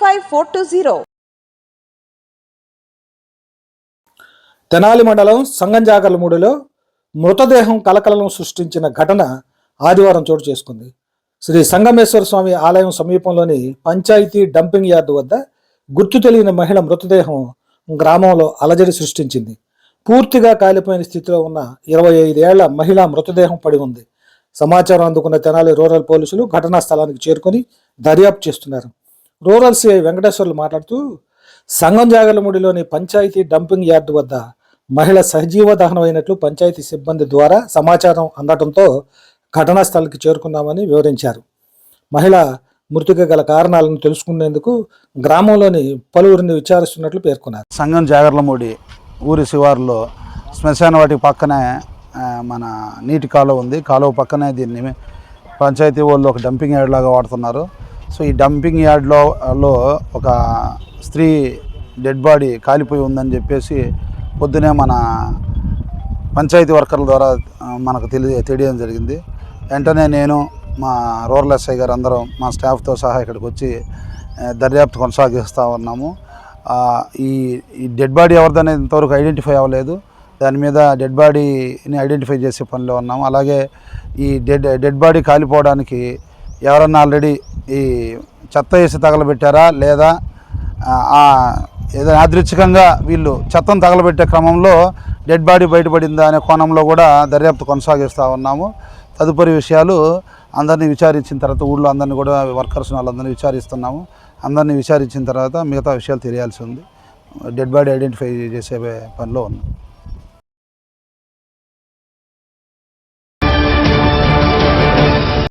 five four two zero. Tenali మండలం సంగంజాగర్లమూడిలో మృతదేహం కలకలం సృష్టించిన ఘటన ఆదివారం చోటు చేసుకుంది. శ్రీ సంగమేశ్వర స్వామి ఆలయం సమీపంలోని పంచాయతీ డంపింగ్ యార్డు వద్ద గుర్తు తెలియని మహిళ మృతదేహం గ్రామంలో అలజడి సృష్టించింది. పూర్తిగా కాలిపోయిన స్థితిలో ఉన్న ఇరవై ఐదేళ్ళ మహిళ మృతదేహం పడి ఉంది. సమాచారం అందుకున్న తెనాలి రూరల్ పోలీసులు ఘటనా స్థలానికి చేరుకొని దర్యాప్తు చేస్తున్నారు. రూరల్ సిఐ వెంకటేశ్వర్లు మాట్లాడుతూ సంగం జాగలముడిలోని పంచాయతీ డంపింగ్ యార్డు వద్ద మహిళ సజీవ దహనమైనట్లు పంచాయతీ సిబ్బంది ద్వారా సమాచారం అందడంతో ఘటనా స్థలానికి చేరుకున్నామని వివరించారు. మహిళ మృతికి గల కారణాలను తెలుసుకునేందుకు గ్రామంలోని పలువురిని విచారిస్తున్నట్లు పేర్కొన్నారు. సంగం జాగర్లమూడి ఊరి శివారులో శ్మశాన వాటి పక్కనే మన నీటి కాలువ ఉంది. కాలువ పక్కనే దీన్ని పంచాయతీ వాళ్ళు ఒక డంపింగ్ యార్డ్ లాగా వాడుతున్నారు. సో ఈ డంపింగ్ యార్డ్లో లో ఒక స్త్రీ డెడ్ బాడీ కాలిపోయి ఉందని చెప్పేసి పొద్దునే మన పంచాయతీ వర్కర్ల ద్వారా మనకు తెలియ తెలియడం జరిగింది. వెంటనే నేను మా రూరల్ ఎస్ఐ గారు అందరం మా స్టాఫ్తో సహా ఇక్కడికి వచ్చి దర్యాప్తు కొనసాగిస్తూ ఉన్నాము. ఈ ఈ డెడ్ బాడీ ఎవరిదనే ఇంతవరకు ఐడెంటిఫై అవ్వలేదు. దాని మీద డెడ్ బాడీని ఐడెంటిఫై చేసే పనిలో ఉన్నాము. అలాగే ఈ డెడ్ డెడ్ బాడీ కాలిపోవడానికి ఎవరన్నా ఆల్రెడీ ఈ చెత్త వేసి తగలబెట్టారా? లేదా ఏదైనా యాదృచ్ఛికంగా వీళ్ళు చెత్తను తగలబెట్టే క్రమంలో డెడ్ బాడీ బయటపడిందా అనే కోణంలో కూడా దర్యాప్తు కొనసాగిస్తూ ఉన్నాము. తదుపరి విషయాలు అందరినీ విచారించిన తర్వాత ఊళ్ళో అందరినీ కూడా వర్కర్స్ వాళ్ళందరినీ విచారిస్తున్నాము. అందరినీ విచారించిన తర్వాత మిగతా విషయాలు తెలియాల్సి ఉంది. డెడ్ బాడీ ఐడెంటిఫై చేసే పనిలో ఉన్నాం.